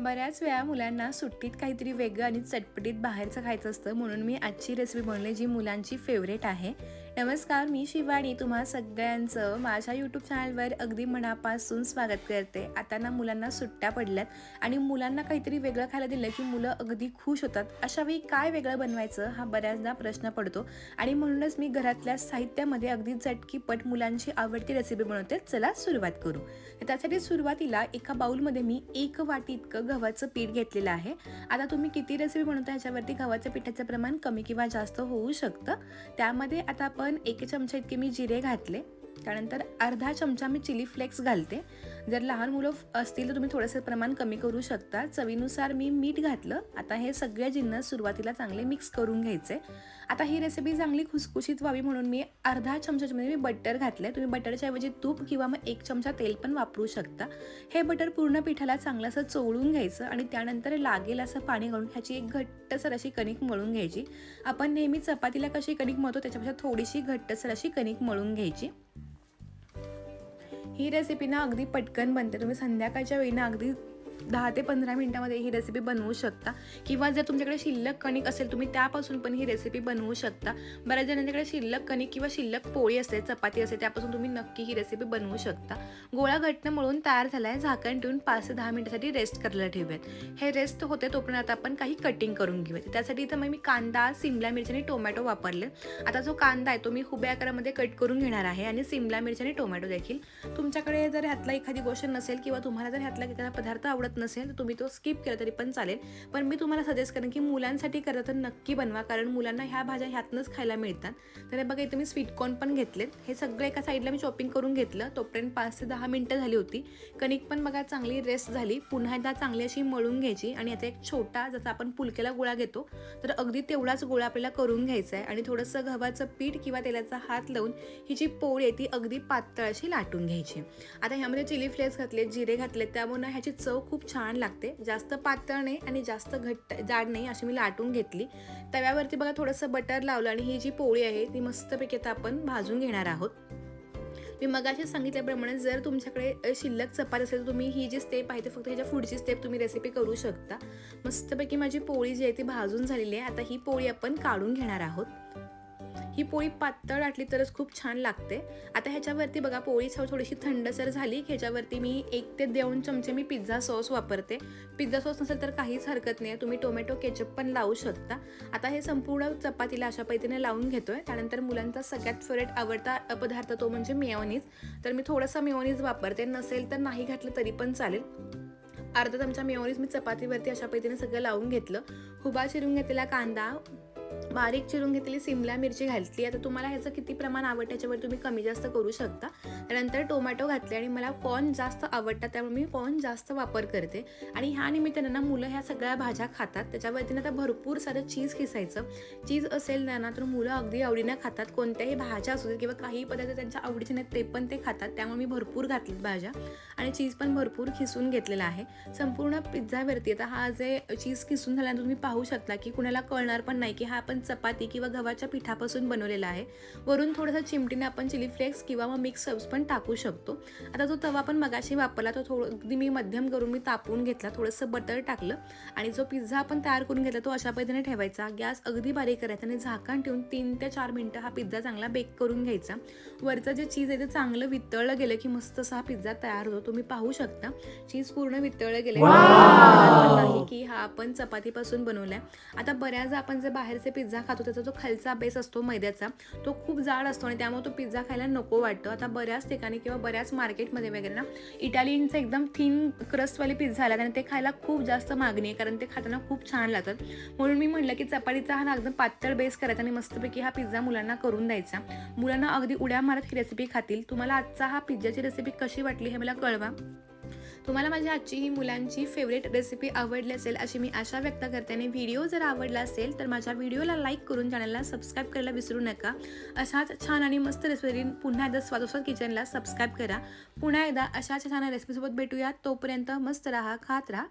बऱ्याच वेळा मुलांना सुट्टीत काहीतरी वेगळं आणि चटपटीत बाहेरचं खायचं असतं म्हणून मी आजची रेसिपी बनवली जी मुलांची फेवरेट आहे. नमस्कार मी शिवानी. तुम्हा सगळ्यांचं माझ्या यूट्यूब चॅनलवर अगदी मनापासून स्वागत करते. आता ना मुलांना सुट्ट्या पडल्यात आणि मुलांना काहीतरी वेगळं खायला दिलं की मुलं अगदी खुश होतात. अशा वेळी काय वेगळं बनवायचं हा बऱ्याचदा प्रश्न पडतो. आणि म्हणूनच मी घरातल्या साहित्यामध्ये अगदी झटकीपट मुलांची आवडती रेसिपी बनवते. चला सुरुवात करू. त्यासाठी सुरुवातीला एका बाउलमध्ये मी एक वाटी इतकं गव्हाचं पीठ घेतलेलं आहे. आता तुम्ही किती रेसिपी बनवता ह्याच्यावरती गव्हाच्या पिठाचं प्रमाण कमी किंवा जास्त होऊ शकतं? त्यामध्ये आता आपण पण एक चमचा इतके मी जिरे घातले. त्यानंतर अर्धा चमचा मी चिली फ्लेक्स घालते. जर लहान मुलं असतील तर तुम्ही थोडंसं प्रमाण कमी करू शकता. चवीनुसार मी मीठ घातलं. आता हे सगळे जिन्नस सुरुवातीला चांगले मिक्स करून घ्यायचे. आता ही रेसिपी चांगली खुसखुशीत व्हावी म्हणून मी अर्धा चमच्यामध्ये मी बटर घातलं आहे तुम्ही बटरच्या ऐवजी तूप किंवा मग एक चमचा तेल पण वापरू शकता. हे बटर पूर्ण पिठाला चांगलं असं चोळून घ्यायचं आणि त्यानंतर लागेल असं पाणी घालून ह्याची एक घट्टसर अशी कणिक मळून घ्यायची. आपण नेहमी चपातीला कशी कणिक मळतो त्याच्यापेक्षा थोडीशी घट्टसर अशी कणिक मळून घ्यायची. ही रेसिपी ना अगदी पटकन बनते. तुम्ही संध्याकाळच्या वेळी ना अगदी दहा ते पंधरा मिनटामध्ये ही रेसिपी बनवू शकता. किंवा जर तुमच्याकडे शिल्लक कणिक असेल तुम्ही त्यापासून पण ही रेसिपी बनवू शकता. बऱ्याच जणांच्याकडे शिल्लक कणिक किंवा शिल्लक पोळी असते चपाती असते त्यापासून तुम्ही नक्की ही रेसिपी बनवू शकता. गोळा घटनं मळून तयार झाला आहे झाकण ठेवून पाच ते दहा मिनिटासाठी रेस्ट करायला ठेवूयात. हे रेस्ट होते तोपर्यंत आता आपण काही कटिंग करून घेऊयात. त्यासाठी इथं मग मी कांदा सिमला मिरची आणि टोमॅटो वापरले. आता जो कांदा आहे तो मी हुब्या आकारामध्ये कट करून घेणार आहे आणि सिमला मिरची आणि टोमॅटो देखील. तुमच्याकडे जर ह्यातला एखादी गोष्ट नसेल किंवा तुम्हाला जर ह्यातला एखादा पदार्थ आवडत नसेल तर तुम्ही तो स्किप केला तरी पण चालेल. पण मी तुम्हाला सजेस्ट करेन की मुलांसाठी करता तर नक्की बनवा कारण मुलांना ह्या भाज्या ह्यातनंच खायला मिळतात. तर हे बघा इथे मी स्वीट कॉर्न पण घेतलेत. हे सगळं एका साईडला मी चॉपिंग करून घेतलं. तोपर्यंत पाच ते दहा मिनटं झाली होती. कणिक पण बघा चांगली रेस्ट झाली. पुन्हा एकदा चांगली अशी मळून घ्यायची आणि याचा एक छोटा जसा आपण पुलकेला गोळा घेतो तर अगदी तेवढाच गोळा आपल्याला करून घ्यायचा आहे. आणि थोडंसं गव्हाचं पीठ किंवा तेलाचा हात लावून ही जी पोळी आहे ती अगदी पातळ अशी लाटून घ्यायची. आता ह्यामध्ये चिली फ्लेक्स घातले जिरे घातले त्यामुळे ह्याची चव खूप छान लागते. जास्त पातळ नाही आणि जास्त घट्ट जाड नाही अशी मी लाटून घेतली. तव्यावरती बघा थोडंसं बटर लावलं आणि ही जी पोळी आहे ती मस्तपैकी आता आपण भाजून घेणार आहोत. मी मगाशी सांगितल्याप्रमाणे जर तुमच्याकडे शिल्लक चपात असेल तर तुम्ही ही जी स्टेप आहे ते फक्त ह्याच्या पुढची स्टेप तुम्ही रेसिपी करू शकता. मस्तपैकी माझी पोळी जी आहे ती भाजून झालेली आहे. आता ही पोळी आपण काढून घेणार आहोत. ही पोळी पातळ आटली तरच खूप छान लागते. आता ह्याच्यावरती बघा पोळी थोडीशी थंडसर झाली. की ह्याच्यावरती मी एक ते दोन चमचे मी पिझ्झा सॉस वापरते. पिझ्झा सॉस नसेल तर काहीच हरकत नाही. तुम्ही टोमॅटो केचप पण लावू शकता. आता हे संपूर्ण चपातीला अशा पद्धतीने लावून घेतोय. त्यानंतर मुलांचा सगळ्यात फेवरेट आवडता पदार्थ तो म्हणजे मेयोनीज. तर मी थोडासा मेयोनीज वापरते. नसेल तर नाही घातलं तरी पण चालेल. अर्धा चमचा मेयोनीज मी चपातीवरती अशा पद्धतीने सगळं लावून घेतलं. हुबा चिरून घेतलेला कांदा बारीक चिरून घेतलेली सिमला मिरची घातली. आता तुम्हाला ह्याचं किती प्रमाण आवडतं याच्यावर तुम्ही कमी जास्त करू शकता. त्यानंतर टोमॅटो घातले आणि मला कॉर्न जास्त आवडतात त्यामुळे मी कॉर्न जास्त वापर करते. आणि ह्या निमित्तानं ना मुलं ह्या सगळ्या भाज्या खातात. त्याच्यावरती ना आता भरपूर सारं चीज खिसायचं. चीज असेल ना ना तर मुलं अगदी आवडीनं खातात. कोणत्याही भाज्या असू देत किंवा काही पदार्थ त्यांच्या आवडीचे नाहीत ते पण ते खातात. त्यामुळे मी भरपूर घातलीत भाज्या. आणि चीज पण भरपूर खिसून घेतलेला आहे. संपूर्ण पिझ्झावरती आता हा जे चीज खिसून झाल्यानंतर तुम्ही पाहू शकता की कुणाला कळणार पण नाही की हा आपण चपाती किंवा गव्हाच्या पिठापासून बनवलेला आहे. वरून थोडंसं चिमटीने आपण चिली फ्लेक्स किंवा मग मिक्स हर्ब्स पण टाकू शकतो. आता जो तवा पण मगाशी वापरला तो थोडं अगदी मी मध्यम करून मी तापवून घेतला थोडंसं बटर टाकलं आणि जो पिझ्झा आपण तयार करून घेतला तो अशा पद्धतीने ठेवायचा. गॅस अगदी बारीक करायचा आणि झाकण ठेवून तीन ते चार मिनटं हा पिझ्झा चांगला बेक करून घ्यायचा. वरचं जे चीज आहे ते चांगलं वितळलं गेलं की मस्त असा हा पिझ्झा तयार होतो. तुम्ही पाहू शकता. चीज पूर्ण वितळलं गेलं. नाही की हा आपण चपातीपासून बनवलाय. आता बऱ्याचदा आपण जे बाहेरचे पिझ्झा खातो त्याचा जो खालचा बेस असतो मैद्याचा तो खूप जाड असतो आणि त्यामुळे तो पिझ्झा खायला नको वाटतं. आता बऱ्याच ठिकाणी किंवा बऱ्याच मार्केटमध्ये वगैरे ना इटालियनचं एकदम थिन क्रस्टवाले पिझ्झा आला आणि ते खायला खूप जास्त मागणी आहे कारण ते खाताना खूप छान लागतात. म्हणून मी म्हटलं की चपातीचा हा ना एकदम पातळ बेस करायचा आणि मस्तपैकी हा पिझ्झा मुलांना करून द्यायचा. मुलांना अगदी उड्या मारत ही रेसिपी खातील. तुम्हाला आजचा हा पिझ्झाची रेसिपी कशी वाटली हे मला कळवा. तुम्हाला माझ्या आजची ही मुलांची फेवरेट रेसिपी आवडली असेल अशी मी आशा व्यक्त करते. आणि व्हिडिओ जर आवडला असेल तर माझ्या व्हिडिओला लाईक करून चॅनलला सबस्क्राईब करायला विसरू नका. अशाच छान आणि मस्त रेसिपी पुन्हा एकदा स्वादोस्वाद किचनला सबस्क्राईब करा. पुन्हा एकदा अशाच छान रेसिपीसोबत भेटूया. तोपर्यंत मस्त राहा खात राहा.